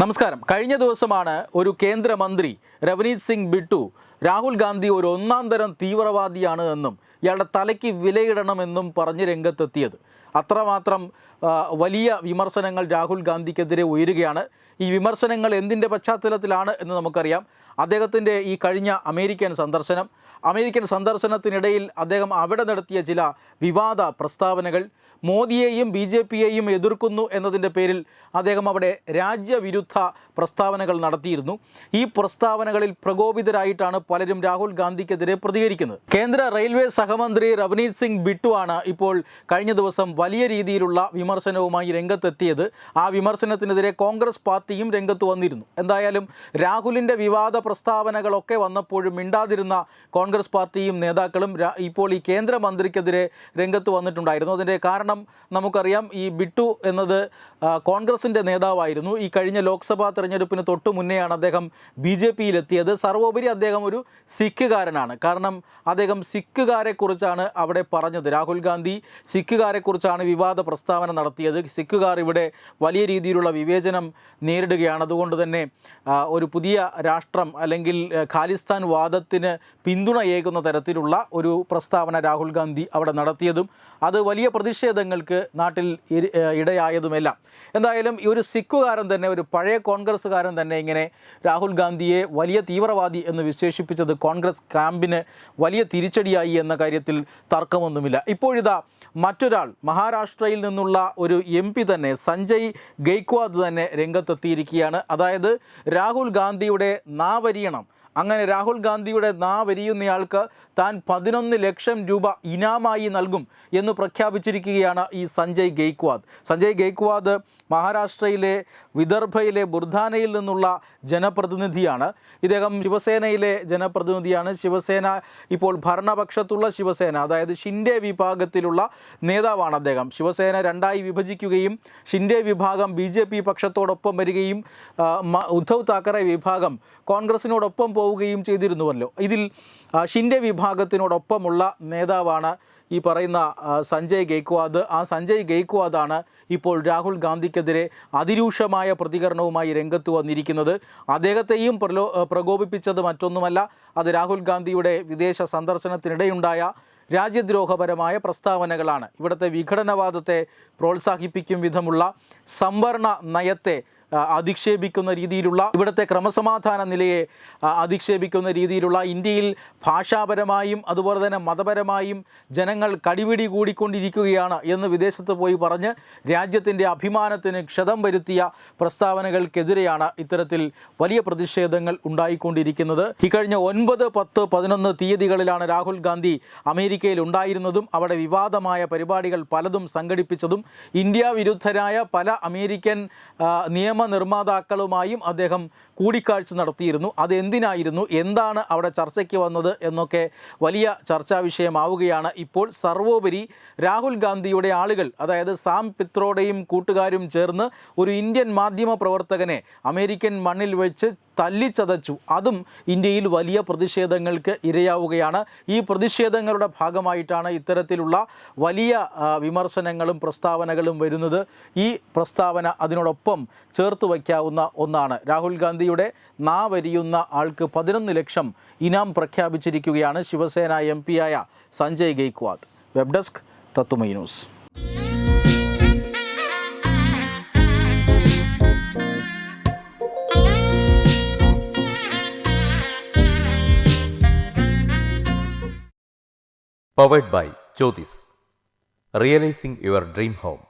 നമസ്കാരം. കഴിഞ്ഞ ദിവസമാണ് ഒരു കേന്ദ്രമന്ത്രി രവനീത് സിംഗ് ബിട്ടു രാഹുൽ ഗാന്ധി ഒരു ഒന്നാം തരം തീവ്രവാദിയാണ് എന്നും ഇയാളുടെ തലയ്ക്ക് വിലയിടണമെന്നും പറഞ്ഞ് രംഗത്തെത്തിയത്. അത്രമാത്രം വലിയ വിമർശനങ്ങൾ രാഹുൽ ഗാന്ധിക്കെതിരെ ഉയരുകയാണ്. ഈ വിമർശനങ്ങൾ എന്തിന്റെ പശ്ചാത്തലത്തിലാണ് എന്ന് നമുക്കറിയാം. അദ്ദേഹത്തിന്റെ ഈ കഴിഞ്ഞ അമേരിക്കൻ സന്ദർശനം അമേരിക്കൻ സന്ദർശനത്തിനിടയിൽ അദ്ദേഹം അവിടെ നടത്തിയ ചില വിവാദ പ്രസ്താവനകൾ മോദിയെയും ബി ജെ പിയെയും എതിർക്കുന്നു എന്നതിന്റെ പേരിൽ അദ്ദേഹം അവിടെ രാജ്യവിരുദ്ധ പ്രസ്താവനകൾ നടത്തിയിരുന്നു. ഈ പ്രസ്താവനകളിൽ പ്രകോപിതരായിട്ടാണ് പലരും രാഹുൽ ഗാന്ധിക്കെതിരെ പ്രതികരിക്കുന്നത്. കേന്ദ്ര റെയിൽവേ സഹമന്ത്രി റവനീത് സിംഗ് ബിട്ടു ആണ് ഇപ്പോൾ കഴിഞ്ഞ ദിവസം വലിയ രീതിയിലുള്ള വിമർശനവുമായി രംഗത്തെത്തിയത്. ആ വിമർശനത്തിനെതിരെ കോൺഗ്രസ് പാർട്ടിയും രംഗത്ത് വന്നിരുന്നു. എന്തായാലും രാഹുലിന്റെ വിവാദ പ്രസ്താവനകളൊക്കെ വന്നപ്പോഴും മിണ്ടാതിരുന്ന കോൺഗ്രസ് പാർട്ടിയും നേതാക്കളും ഇപ്പോൾ ഈ കേന്ദ്രമന്ത്രിക്കെതിരെ രംഗത്ത് വന്നിട്ടുണ്ടായിരുന്നു. അതിന്റെ കാരണം നമുക്കറിയാം ഈ ബിട്ടു എന്നത് കോൺഗ്രസിന്റെ നേതാവായിരുന്നു. ഈ കഴിഞ്ഞ ലോക്സഭാ തെരഞ്ഞെടുപ്പിന് തൊട്ടു മുന്നെയാണ് അദ്ദേഹം ബി ജെ പിയിലെത്തിയത്. സർവോപരി അദ്ദേഹം ഒരു സിഖുകാരനാണ്. കാരണം അദ്ദേഹം സിഖുകാരെക്കുറിച്ചാണ് അവിടെ പറഞ്ഞത്. രാഹുൽ ഗാന്ധി സിഖുകാരെക്കുറിച്ചാണ് വിവാദ പ്രസ്താവന നടത്തിയത്. സിഖുകാർ ഇവിടെ വലിയ രീതിയിലുള്ള വിവേചനം നേരിടുകയാണ്. അതുകൊണ്ട് തന്നെ ഒരു പുതിയ രാഷ്ട്രം അല്ലെങ്കിൽ ഖാലിസ്ഥാൻ വാദത്തിന് പിന്തുണയേകുന്ന തരത്തിലുള്ള ഒരു പ്രസ്താവന രാഹുൽ ഗാന്ധി അവിടെ നടത്തിയതും അത് വലിയ പ്രതിഷേധങ്ങൾക്ക് നാട്ടിൽ ഇടയായതുമെല്ലാം. എന്തായാലും ഈ ഒരു സിഖുകാരൻ തന്നെ ഒരു പഴയ കോൺഗ്രസ്സുകാരൻ തന്നെ ഇങ്ങനെ രാഹുൽ ഗാന്ധിയെ വലിയ തീവ്രവാദി എന്ന് വിശേഷിപ്പിച്ചത് കോൺഗ്രസ് ക്യാമ്പിന് വലിയ തിരിച്ചടിയായി എന്ന കാര്യത്തിൽ തർക്കമൊന്നുമില്ല. ഇപ്പോഴിതാ മറ്റൊരാൾ മഹാരാഷ്ട്രയിൽ നിന്നുള്ള ഒരു എം പി തന്നെ സഞ്ജയ് ഗെയ്ക്വാദ് തന്നെ രംഗത്തെത്തിയിരിക്കുകയാണ്. അതായത് രാഹുൽ ഗാന്ധിയുടെ നാവരിയണം. അങ്ങനെ രാഹുൽ ഗാന്ധിയുടെ നാവരിയുന്നയാൾക്ക് താൻ പതിനൊന്ന് ലക്ഷം രൂപ ഇനാമായി നൽകും എന്ന് പ്രഖ്യാപിച്ചിരിക്കുകയാണ് ഈ സഞ്ജയ് ഗെയ്ക്വാദ്. സഞ്ജയ് ഗെയ്ക്വാദ് മഹാരാഷ്ട്രയിലെ വിദർഭയിലെ ബുർധാനയിൽ നിന്നുള്ള ജനപ്രതിനിധിയാണ്. ഇദ്ദേഹം ശിവസേനയിലെ ജനപ്രതിനിധിയാണ്. ശിവസേന ഇപ്പോൾ ഭരണപക്ഷത്തുള്ള ശിവസേന അതായത് ഷിൻഡെ വിഭാഗത്തിലുള്ള നേതാവാണ് അദ്ദേഹം. ശിവസേന രണ്ടായി വിഭജിക്കുകയും ഷിൻഡെ വിഭാഗം ബി ജെ പി പക്ഷത്തോടൊപ്പം വരികയും ഉദ്ധവ് താക്കറെ വിഭാഗം കോൺഗ്രസിനോടൊപ്പം പോവുകയും ചെയ്തിരുന്നുവല്ലോ. ഇതിൽ ഷിൻഡെ വിഭാഗത്തിനോടൊപ്പമുള്ള നേതാവാണ് ഈ പറയുന്ന സഞ്ജയ് ഗെയ്ക്വാദ്. ആ സഞ്ജയ് ഗെയ്ക്വാദാണ് ഇപ്പോൾ രാഹുൽ ഗാന്ധിക്കെതിരെ അതിരൂക്ഷമായ പ്രതികരണവുമായി രംഗത്ത് വന്നിരിക്കുന്നത്. അദ്ദേഹത്തെയും പ്രലോ പ്രകോപിപ്പിച്ചത് മറ്റൊന്നുമല്ല. അത് രാഹുൽ ഗാന്ധിയുടെ വിദേശ സന്ദർശനത്തിനിടെയുണ്ടായ രാജ്യദ്രോഹപരമായ പ്രസ്താവനകളാണ്. ഇവിടുത്തെ വിഘടനവാദത്തെ പ്രോത്സാഹിപ്പിക്കും വിധമുള്ള സംവരണ നയത്തെ അധിക്ഷേപിക്കുന്ന രീതിയിലുള്ള ഇവിടുത്തെ ക്രമസമാധാന നിലയെ അധിക്ഷേപിക്കുന്ന രീതിയിലുള്ള ഇന്ത്യയിൽ ഭാഷാപരമായും അതുപോലെ തന്നെ മതപരമായും ജനങ്ങൾ കടിപിടി കൂടിക്കൊണ്ടിരിക്കുകയാണ് എന്ന് വിദേശത്ത് പോയി പറഞ്ഞ് രാജ്യത്തിന്റെ അഭിമാനത്തിന് ക്ഷതം വരുത്തിയ പ്രസ്താവനകൾക്കെതിരെയാണ് ഇത്തരത്തിൽ വലിയ പ്രതിഷേധങ്ങൾ ഉണ്ടായിക്കൊണ്ടിരിക്കുന്നത്. ഇക്കഴിഞ്ഞ കഴിഞ്ഞ ഒൻപത് പത്ത് പതിനൊന്ന് തീയതികളിലാണ് രാഹുൽ ഗാന്ധി അമേരിക്കയിൽ ഉണ്ടായിരുന്നതും അവിടെ വിവാദമായ പരിപാടികൾ പലതും സംഘടിപ്പിച്ചതും. ഇന്ത്യ വിരുദ്ധരായ പല അമേരിക്കൻ ആ, നിയമനിർമ്മാതാക്കളുമായും അദ്ദേഹം കൂടിക്കാഴ്ച നടത്തിയിരുന്നു. അതെന്തിനായിരുന്നു എന്താണ് അവിടെ ചർച്ചയ്ക്ക് വന്നത് എന്നൊക്കെ വലിയ ചർച്ചാ വിഷയമാവുകയാണ് ഇപ്പോൾ. സർവോപരി രാഹുൽ ഗാന്ധിയുടെ ആളുകൾ അതായത് സാം പിത്രോടെയും കൂട്ടുകാരും ചേർന്ന് ഒരു ഇന്ത്യൻ മാധ്യമ പ്രവർത്തകനെ അമേരിക്കൻ മണ്ണിൽ വെച്ച് തല്ലിച്ചതച്ചു. അതും ഇന്ത്യയിൽ വലിയ പ്രതിഷേധങ്ങൾക്ക് ഇരയാവുകയാണ്. ഈ പ്രതിഷേധങ്ങളുടെ ഭാഗമായിട്ടാണ് ഇത്തരത്തിലുള്ള വലിയ വിമർശനങ്ങളും പ്രസ്താവനകളും വരുന്നത്. ഈ പ്രസ്താവന അതിനോടൊപ്പം ചേർത്ത് വയ്ക്കാവുന്ന ഒന്നാണ്. രാഹുൽ ഗാന്ധിയുടെ നാവരിയുന്ന ആൾക്ക് പതിനൊന്ന് ലക്ഷം ഇനാം പ്രഖ്യാപിച്ചിരിക്കുകയാണ് ശിവസേന എം ആയ സഞ്ജയ് ഗെയ്ക്വാദ്. വെബ് ഡെസ്ക് തത്തുമൈ news. Powered by Jyothis realising your dream home.